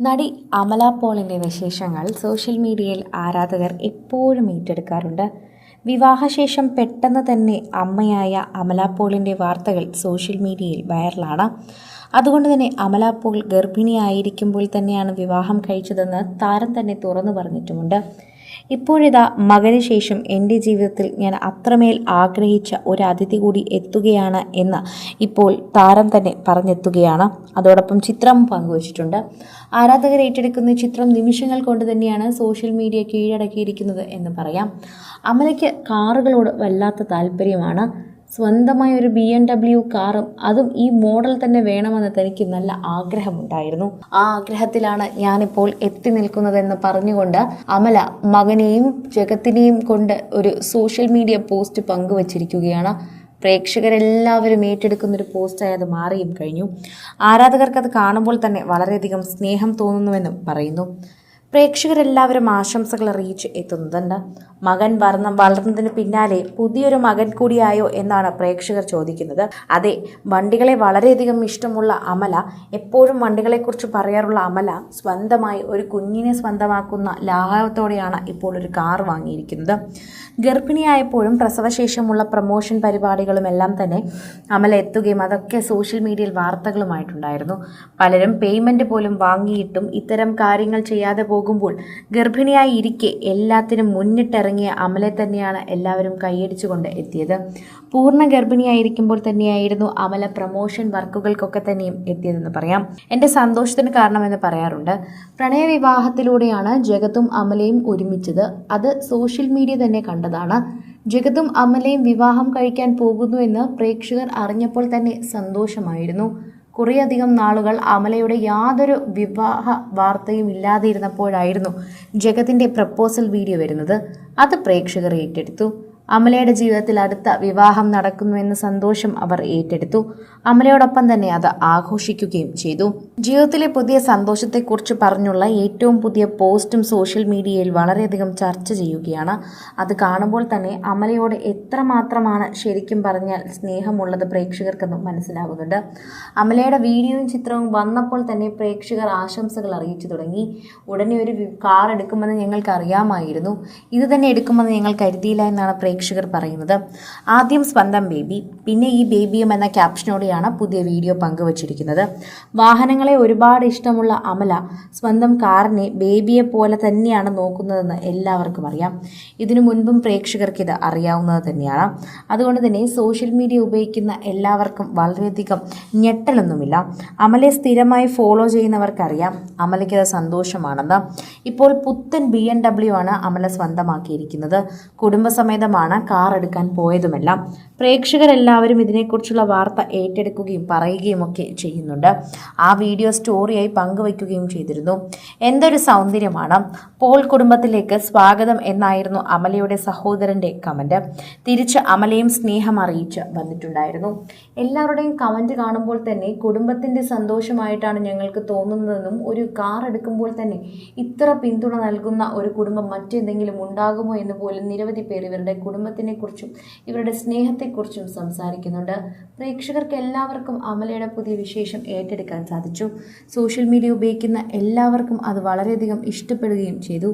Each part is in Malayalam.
നടി അമല പോളിന്റെ വിശേഷങ്ങൾ സോഷ്യൽ മീഡിയയിൽ ആരാധകർ എപ്പോഴും ഏറ്റെടുക്കാറുണ്ട്. വിവാഹശേഷം പെട്ടെന്ന് തന്നെ അമ്മയായ അമല പോളിന്റെ വാർത്തകൾ സോഷ്യൽ മീഡിയയിൽ വൈറലാണ്. അതുകൊണ്ട് തന്നെ അമല പോൾ ഗർഭിണിയായിരിക്കുമ്പോൾ തന്നെയാണ് വിവാഹം കഴിച്ചതെന്ന് താരം തന്നെ തുറന്നു പറഞ്ഞിട്ടുമുണ്ട്. ഇപ്പോഴിതാ മകന് ശേഷം എന്റെ ജീവിതത്തിൽ ഞാൻ അത്രമേൽ ആഗ്രഹിച്ച ഒരു അതിഥി കൂടി എത്തുകയാണ് എന്ന് ഇപ്പോൾ താരം തന്നെ പറഞ്ഞെത്തുകയാണ്. അതോടൊപ്പം ചിത്രം പങ്കുവച്ചിട്ടുണ്ട്. ആരാധകർ ഏറ്റെടുക്കുന്ന ചിത്രം നിമിഷങ്ങൾ കൊണ്ട് തന്നെയാണ് സോഷ്യൽ മീഡിയ കീഴടക്കിയിരിക്കുന്നത് എന്ന് പറയാം. അമലയ്ക്ക് കാറുകളോട് വല്ലാത്ത താല്പര്യമാണ്. സ്വന്തമായ ഒരു ബി എം ഡബ്ല്യു കാറും അതും ഈ മോഡൽ തന്നെ വേണമെന്ന് തനിക്ക് നല്ല ആഗ്രഹമുണ്ടായിരുന്നു. ആ ആഗ്രഹത്തിലാണ് ഞാനിപ്പോൾ എത്തി നിൽക്കുന്നതെന്ന് പറഞ്ഞുകൊണ്ട് അമല മകനെയും ജഗത്തിനെയും കൊണ്ട് ഒരു സോഷ്യൽ മീഡിയ പോസ്റ്റ് പങ്കുവച്ചിരിക്കുകയാണ്. പ്രേക്ഷകരെല്ലാവരും ഏറ്റെടുക്കുന്ന ഒരു പോസ്റ്റായി അത് മാറിയും കഴിഞ്ഞു. ആരാധകർക്ക് അത് കാണുമ്പോൾ തന്നെ വളരെയധികം സ്നേഹം തോന്നുന്നുവെന്നും പറയുന്നു. പ്രേക്ഷകരെല്ലാവരും ആശംസകൾ അറിയിച്ച് എത്തുന്നുണ്ട് മകൻ വളർന്ന വളർന്നതിന് പിന്നാലെ പുതിയൊരു മകൻ കൂടിയായോ എന്നാണ് പ്രേക്ഷകർ ചോദിക്കുന്നത്. അതെ വണ്ടികളെ വളരെയധികം ഇഷ്ടമുള്ള അമല എപ്പോഴും വണ്ടികളെക്കുറിച്ച് പറയാറുള്ള അമല സ്വന്തമായി ഒരു കുഞ്ഞിനെ സ്വന്തമാക്കുന്ന ലാഘവത്തോടെയാണ് ഇപ്പോൾ ഒരു കാർ വാങ്ങിയിരിക്കുന്നത്. ഗർഭിണിയായപ്പോഴും പ്രസവശേഷമുള്ള പ്രമോഷൻ പരിപാടികളും എല്ലാം തന്നെ അമല എത്തുകയും അതൊക്കെ സോഷ്യൽ മീഡിയയിൽ വാർത്തകളുമായിട്ടുണ്ടായിരുന്നു. പലരും പേയ്മെന്റ് പോലും വാങ്ങിയിട്ടും ഇത്തരം കാര്യങ്ങൾ ചെയ്യാതെ പോകുമ്പോൾ ഗർഭിണിയായി ഇരിക്കെ എല്ലാത്തിനും മുന്നിട്ടിറങ്ങിയ അമലെ തന്നെയാണ് എല്ലാവരും കൈയടിച്ചുകൊണ്ട് എത്തിയത്. പൂർണ ഗർഭിണിയായിരിക്കുമ്പോൾ തന്നെയായിരുന്നു അമല പ്രമോഷൻ വർക്കുകൾക്കൊക്കെ തന്നെയും എത്തിയതെന്ന് പറയാം. എന്റെ സന്തോഷത്തിന് കാരണമെന്ന് പറയാറുണ്ട്. പ്രണയവിവാഹത്തിലൂടെയാണ് ജഗത്തും അമലയും ഒരുമിച്ചത്. അത് സോഷ്യൽ മീഡിയ തന്നെ കണ്ടതാണ്. ജഗത്തും അമലയും വിവാഹം കഴിക്കാൻ പോകുന്നു എന്ന് പ്രേക്ഷകർ അറിഞ്ഞപ്പോൾ തന്നെ സന്തോഷമായിരുന്നു. കുറേയധികം നാളുകൾ അമലയുടെ യാതൊരു വിവാഹ വാർത്തയും ഇല്ലാതിരുന്നപ്പോഴായിരുന്നു ജഗത്തിന്റെ പ്രപ്പോസൽ വീഡിയോ വരുന്നത്. അത് പ്രേക്ഷകർ ഏറ്റെടുത്തു. അമലയുടെ ജീവിതത്തിൽ അടുത്ത വിവാഹം നടക്കുന്നുവെന്ന സന്തോഷം അവർ ഏറ്റെടുത്തു. അമലയോടൊപ്പം തന്നെ അത് ആഘോഷിക്കുകയും ചെയ്തു. ജീവിതത്തിലെ പുതിയ സന്തോഷത്തെക്കുറിച്ച് പറഞ്ഞുള്ള ഏറ്റവും പുതിയ പോസ്റ്റും സോഷ്യൽ മീഡിയയിൽ വളരെയധികം ചർച്ച ചെയ്യുകയാണ്. അത് കാണുമ്പോൾ തന്നെ അമലയോട് എത്രമാത്രമാണ് ശരിക്കും പറഞ്ഞാൽ സ്നേഹമുള്ളത് പ്രേക്ഷകർക്കെന്ന് മനസ്സിലാകുന്നുണ്ട് അമലയുടെ വീഡിയോയും ചിത്രവും വന്നപ്പോൾ തന്നെ പ്രേക്ഷകർ ആശംസകൾ അറിയിച്ചു തുടങ്ങി. ഉടനെ ഒരു കാർ എടുക്കുമെന്ന് ഞങ്ങൾക്ക് അറിയാമായിരുന്നു ഇത് തന്നെ എടുക്കുമെന്ന് ഞങ്ങൾ കരുതിയില്ല എന്നാണ് പ്രേക്ഷകർ പറയുന്നത്. ആദ്യം സ്വന്തം ബേബി പിന്നെ ഈ ബേബിയും എന്ന ക്യാപ്ഷനോടെയാണ് പുതിയ വീഡിയോ പങ്കുവച്ചിരിക്കുന്നത്. വാഹനങ്ങളെ ഒരുപാട് ഇഷ്ടമുള്ള അമല സ്വന്തം കാറിനെ ബേബിയെ പോലെ തന്നെയാണ് നോക്കുന്നതെന്ന് എല്ലാവർക്കും അറിയാം. ഇതിനു മുൻപും പ്രേക്ഷകർക്ക് ഇത് അറിയാവുന്നത് തന്നെയാണ്. അതുകൊണ്ട് തന്നെ സോഷ്യൽ മീഡിയ ഉപയോഗിക്കുന്ന എല്ലാവർക്കും വളരെയധികം ഞെട്ടലൊന്നുമില്ല. അമലെ സ്ഥിരമായി ഫോളോ ചെയ്യുന്നവർക്കറിയാം. അമലയ്ക്ക് അത് സന്തോഷമാണെന്ന്. ഇപ്പോൾ പുത്തൻ ബി എൻ ഡബ്ല്യു ആണ് അമല സ്വന്തമാക്കിയിരിക്കുന്നത്. കുടുംബസമേതമാണ് കാർ എടുക്കാൻ പോയതുമെല്ലാം പ്രേക്ഷകരെല്ലാവരും ഇതിനെക്കുറിച്ചുള്ള വാർത്ത ഏറ്റെടുക്കുകയും പറയുകയും ഒക്കെ ചെയ്യുന്നുണ്ട്. ആ വീഡിയോ സ്റ്റോറിയായി പങ്കുവയ്ക്കുകയും ചെയ്തിരുന്നു. എന്തൊരു സൗന്ദര്യമാണ്. പോൾ കുടുംബത്തിലേക്ക് സ്വാഗതം എന്നായിരുന്നു അമലയുടെ സഹോദരന്റെ കമന്റ് തിരിച്ച് അമലയും സ്നേഹം അറിയിച്ച് വന്നിട്ടുണ്ടായിരുന്നു. എല്ലാവരുടെയും കമന്റ് കാണുമ്പോൾ തന്നെ കുടുംബത്തിന്റെ സന്തോഷമായിട്ടാണ് ഞങ്ങൾക്ക് തോന്നുന്നതെന്നും ഒരു കാർ എടുക്കുമ്പോൾ തന്നെ ഇത്ര പിന്തുണ നൽകുന്ന ഒരു കുടുംബം മറ്റെന്തെങ്കിലും ഉണ്ടാകുമോ എന്ന് പോലും നിരവധി പേർ ഇവരുടെ കുടുംബത്തിനെ കുറിച്ചും ഇവരുടെ സ്നേഹത്തെക്കുറിച്ചും സംസാരിക്കുന്നുണ്ട്. പ്രേക്ഷകർക്ക് എല്ലാവർക്കും അമലയുടെ പുതിയ വിശേഷം ഏറ്റെടുക്കാൻ സാധിച്ചു. സോഷ്യൽ മീഡിയ ഉപയോഗിക്കുന്ന എല്ലാവർക്കും അത് വളരെയധികം ഇഷ്ടപ്പെടുകയും ചെയ്തു.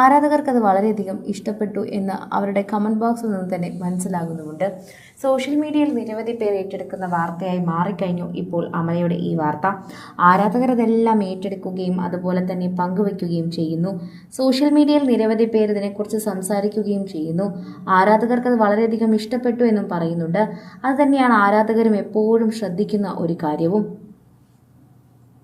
ആരാധകർക്ക് അത് വളരെയധികം ഇഷ്ടപ്പെട്ടു എന്ന് അവരുടെ കമന്റ് ബോക്സിൽ നിന്ന് തന്നെ മനസ്സിലാകുന്നുമുണ്ട്. സോഷ്യൽ മീഡിയയിൽ നിരവധി പേർ ഏറ്റെടുക്കുന്ന വാർത്തയായി മാറിക്കഴിഞ്ഞു ഇപ്പോൾ അമലയുടെ ഈ വാർത്ത. ആരാധകർ അതെല്ലാം ഏറ്റെടുക്കുകയും അതുപോലെ തന്നെ പങ്കുവയ്ക്കുകയും ചെയ്യുന്നു. സോഷ്യൽ മീഡിയയിൽ നിരവധി പേർ ഇതിനെക്കുറിച്ച് സംസാരിക്കുകയും ചെയ്യുന്നു. ആരാധകർക്ക് അത് വളരെയധികം ഇഷ്ടപ്പെട്ടു എന്നും പറയുന്നുണ്ട്. അത് തന്നെയാണ് ആരാധകരും എപ്പോഴും ശ്രദ്ധിക്കുന്ന ഒരു കാര്യവും.